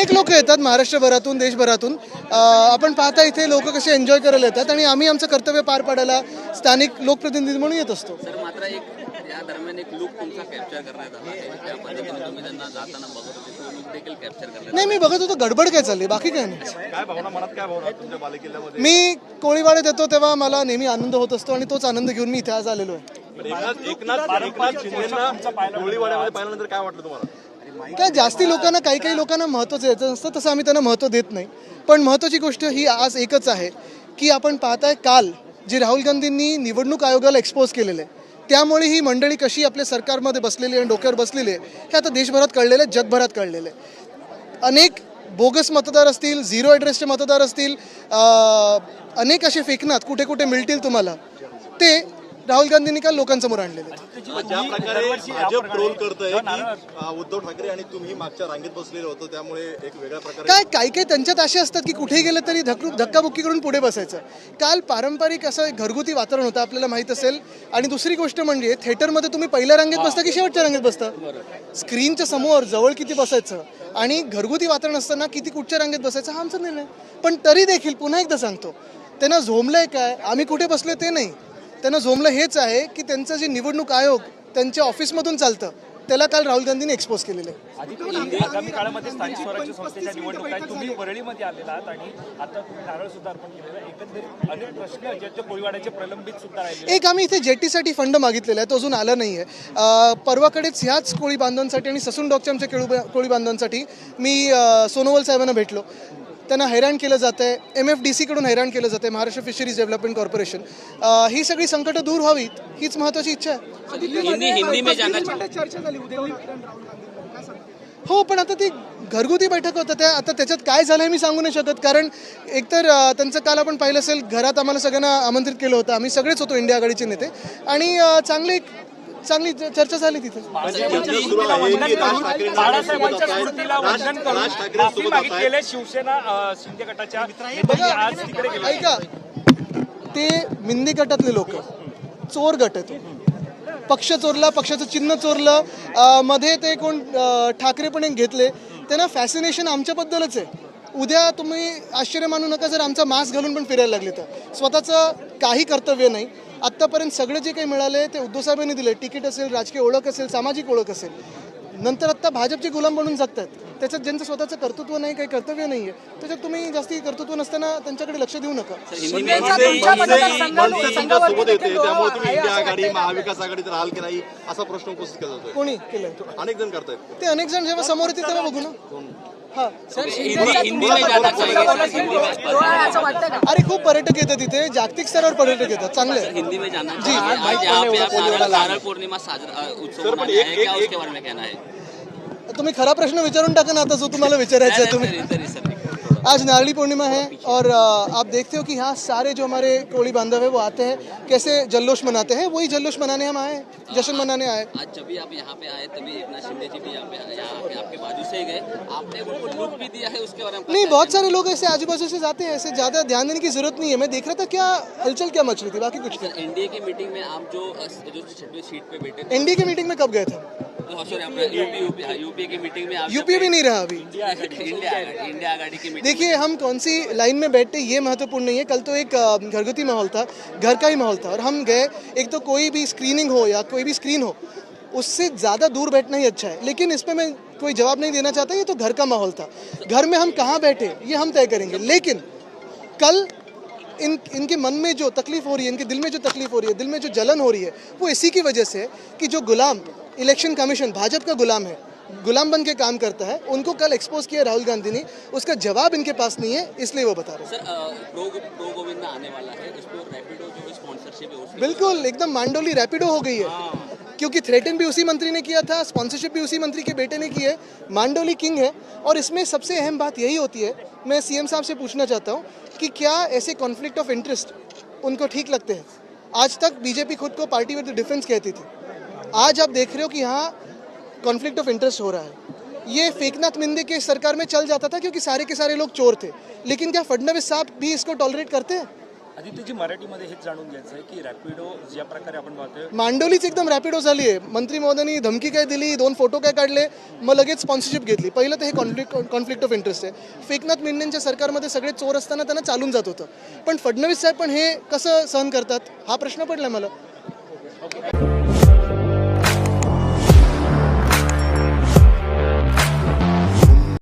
अनेक लोक येतात महाराष्ट्रभरातून देशभरातून. आपण पाहता इथे लोक कसे एन्जॉय करायला येतात आणि आम्ही आमचं कर्तव्य पार पाडायला स्थानिक लोकप्रतिनिधी म्हणून येत असतो. नाही मी बघत होतो गडबड काय चालली? बाकी काय नाही. काय भावना मनात काय भावना तुमच्या बालेकिल्ल्यामध्ये मी कोळीवाड्यात येतो तेव्हा मला नेहमी आनंद होत असतो आणि तोच आनंद घेऊन मी इथे आज आलेलो आहे. एकनाथ एकनाथ एकनाथ शिंदेना गोळीवाड्यामध्ये पाहिल्यानंतर काय वाटलं तुम्हाला? काय जास्ती लोकांना काही काही लोकांना महत्त्वाचं द्यायचं असतं तसं आम्ही त्यांना महत्त्व देत नाही. पण महत्त्वाची गोष्ट ही आज एकच आहे की आपण पाहताय काल जे राहुल गांधींनी निवडणूक आयोगाला एक्सपोज केलेलं आहे त्यामुळे ही मंडळी कशी आपल्या सरकारमध्ये बसलेली आहे आणि डोक्यावर बसलेली आहे हे आता देशभरात कळलेलं आहे जगभरात कळलेलं आहे. अनेक बोगस मतदार असतील झिरो ॲड्रेसचे मतदार असतील अनेक असे फेकनात कुठे कुठे मिळतील तुम्हाला ते राहुल गांधींनी काल लोकांसमोर आणलेले ज्या प्रकारे भाजप ट्रोल करतंय की अं, उद्धव ठाकरे आणि तुम्ही मागच्या रांगेत बसलेले होतो त्यामुळे एक वेगळ्या प्रकारे काय काही काही त्यांच्यात असे असतात की कुठेही गेलं तरी धक्क धक्काबुक्की करून पुढे बसायचं? काल पारंपरिक असं एक घरगुती वातावरण होतं आपल्याला माहीत असेल. आणि दुसरी गोष्ट म्हणजे थिएटरमध्ये तुम्ही पहिल्या रांगेत बसता की शेवटच्या रांगेत बसता? स्क्रीनच्या समोर जवळ किती बसायचं? आणि घरगुती वातावरण असताना किती कुठच्या रांगेत बसायचं हा आमचा निर्णय. पण तरी देखील पुन्हा एकदा सांगतो त्यांना झोमलंय काय आम्ही कुठे बसलो ते नाही. त्यांना झोमलं हेच आहे की त्यांचं जे निवडणूक आयोग त्यांच्या ऑफिसमधून चालतं त्याला काल राहुल गांधींनी एक्सपोज केलेलं आहे. आदित्य आगामी काळामध्ये स्थानिक स्वराज्य संस्थेच्या निवडणुका आहेत. तुम्ही वरळीमध्ये आलेला आहात आणि आता तुम्ही नारळ सुद्धा अर्पण केलेला आहे. एकंदरीत अनेक प्रश्न ज्याचे कोळीवाड्याचे प्रलंबित सुद्धा राहिले एक आम्ही इथे जेटीसाठी फंड मागितलेला आहे तो अजून आला नाही आहे परवाकडेच ह्याच कोळी बांधवांसाठी आणि ससून डॉकच्या आमच्या केळू कोळी बांधवांसाठी मी सोनोवाल साहेबांना भेटलो. त्यांना हैराण केलं जातं आहे एम एफ डी सीकडून हैराण केलं जातं आहे महाराष्ट्र फिशरीज डेव्हलपमेंट कॉर्पोरेशन ही सगळी संकटं दूर व्हावीत हीच महत्त्वाची इच्छा आहे. हो पण आता ती घरगुती बैठक होतं त्या आता त्याच्यात काय झालं आहे मी सांगू नाही शकत. कारण एकतर त्यांचं काल आपण पाहिलं असेल घरात आम्हाला सगळ्यांना आमंत्रित केलं होतं. आम्ही सगळेच होतो इंडिया आघाडीचे नेते. आणि चांगली चांगली चर्चा झाली तिथे. सुरू आहे की राज ठाकरेंना बाळासाहेबांच्या सोबत स्मृतीला आहे. वंदन राज करून राज ठाकरे माफी सोबत मागितलेले शिवसेना अ, शिंदे गटाच्या नेत्यांनी आज तिकडे गेले. ऐका. ते मिंदी गटातले लोक. चोर गट आहे तो. पक्ष चोरला पक्षाचं चिन्ह चोरलं. मध्ये ते कोण ठाकरे पण एक घेतले. त्यांना फॅसिनेशन आमच्याबद्दलच आहे. उद्या तुम्ही आश्चर्य मानू नका जर आमचा मास्क घालून पण फिरायला लागले तर. स्वतःचं काही कर्तव्य नाही. आत्तापर्यंत सगळं जे काही मिळाले ते उद्धव साहेबांनी दिले तिकीट असेल राजकीय ओळख असेल सामाजिक ओळख असेल. नंतर आत्ता भाजपचे गुलाम बनून जगतात त्याच्यात ज्यांचं स्वतःचं कर्तृत्व नाही काही कर्तव्य नाही आहे त्याच्यात तुम्ही जास्ती कर्तृत्व नसताना त्यांच्याकडे लक्ष देऊ नका. येते महाविकास आघाडीत राहाल की नाही असा प्रश्न उपस्थित केला कोणी केलंय अनेक जण करतायत. ते अनेक जण जेव्हा समोर येतील तेव्हा बघू ना. हा. हिंदी हिंदी में जाना चाहिए सर हिंदी में अरे खूप पर्यटक येतात तिथे. जागतिक स्तरावर पर्यटक येतात. चांगले. हिंदी में जाना चाहिए आज यहाँ पे आप नारळ नारळ पूर्णिमा साजरा अ, उत्सव मनाया क्या उसके बारे में कहना है तुम्ही खरा प्रश्न विचारून टाका ना आता जो तुम्हाला विचारायचा आहे तुम्ही. आज नारली पूर्णिमा है और आप देखते हो कि यहाँ सारे जो हमारे कोड़ी बांधव है वो आते हैं। कैसे जल्लोष मनाते हैं वही जल्लोष मनाने हम आए हैं, जश्न मनाने आए आज जब भी आप यहाँ पे आए तभी एकनाथ शिंदे जी भी यहाँ पे आए आपके बाजू से ही गए। आपने उनको लुक भी दिया है उसके बारे में नहीं बहुत सारे लोग ऐसे आजू बाजू से जाते हैं ऐसे ज़्यादा ध्यान देने की ज़रूरत नहीं है। मैं देख रहा था क्या हलचल क्या मच रही थी बाकी कुछ नहीं एनडीए की मीटिंग में आप जो जो छठवीं सीट पे बैठे थे। एनडी की मीटिंग में कब गए थे? यूपी की मीटिंग में यूपी भी नहीं रहा अभी। इंडिया की मीटिंग देखिए हम कौन सी लाइन में बैठते ये महत्वपूर्ण नहीं है। कल तो एक घरगुती माहौल था घर का ही माहौल था और हम गए। एक तो कोई भी स्क्रीनिंग हो या कोई भी स्क्रीन हो उससे ज़्यादा दूर बैठना ही अच्छा है। लेकिन इस पर मैं कोई जवाब नहीं देना चाहता ये तो घर का माहौल था। घर में हम कहाँ बैठे ये हम तय करेंगे। लेकिन कल इन इनके मन में जो तकलीफ़ हो रही है इनके दिल में जो तकलीफ़ हो रही है दिल में जो जलन हो रही है वो इसी की वजह से है कि जो गुलाम इलेक्शन कमीशन भाजपा का गुलाम है गुलाम बन के काम करता है उनको कल एक्सपोज किया राहुल गांधी ने उसका जवाब इनके पास नहीं है इसलिए वो बता रहे हैं। प्रो प्रो गोविंद आने वाला है उस रैपिडो जो स्पॉन्सरशिप है बिल्कुल एकदम मांडोली रैपिडो हो गई है। क्योंकि थ्रेटन भी उसी मंत्री ने किया था स्पॉन्सरशिप भी उसी मंत्री के बेटे ने की है मांडोली किंग है। और इसमें सबसे अहम बात यही होती है, मैं सीएम साहब से पूछना चाहता हूँ कि क्या ऐसे कॉन्फ्लिक्ट ऑफ़ इंटरेस्ट उनको ठीक लगते हैं? आज तक बीजेपी खुद को पार्टी विद डिफेंस कहती थी। आज आप देख रहे हो कि यहाँ कॉन्फ्लिक्ट ऑफ़ इंटरेस्ट हो रहा है। ये फेकनाथ मिंदे के सरकार में चल जाता था क्योंकि सारे के सारे लोग चोर थे। लेकिन क्या फडनवीस साहब भी इसको टॉलरेट करते हैं? आदित्यजी मराठीमध्ये हेच जाणून घ्यायचं आहे की रॅपिडो ज्या प्रकारे आपण पाहतोय मांडवलीच एकदम रॅपिडो झाली आहे. मंत्री महोदयांनी धमकी काय दिली दोन फोटो काय काढले मग लगेच स्पॉन्सरशिप घेतली. पहिलं तर हे कॉन्फ्लिक्ट कॉन्फ्लिक्ट ऑफ इंटरेस्ट आहे. फेकनाथ मिंडेंच्या सरकारमध्ये सगळे चोर असताना त्यांना चालून जात होतं. पण फडणवीस साहेब पण हे कसं सहन करतात? हा प्रश्न पडला मला.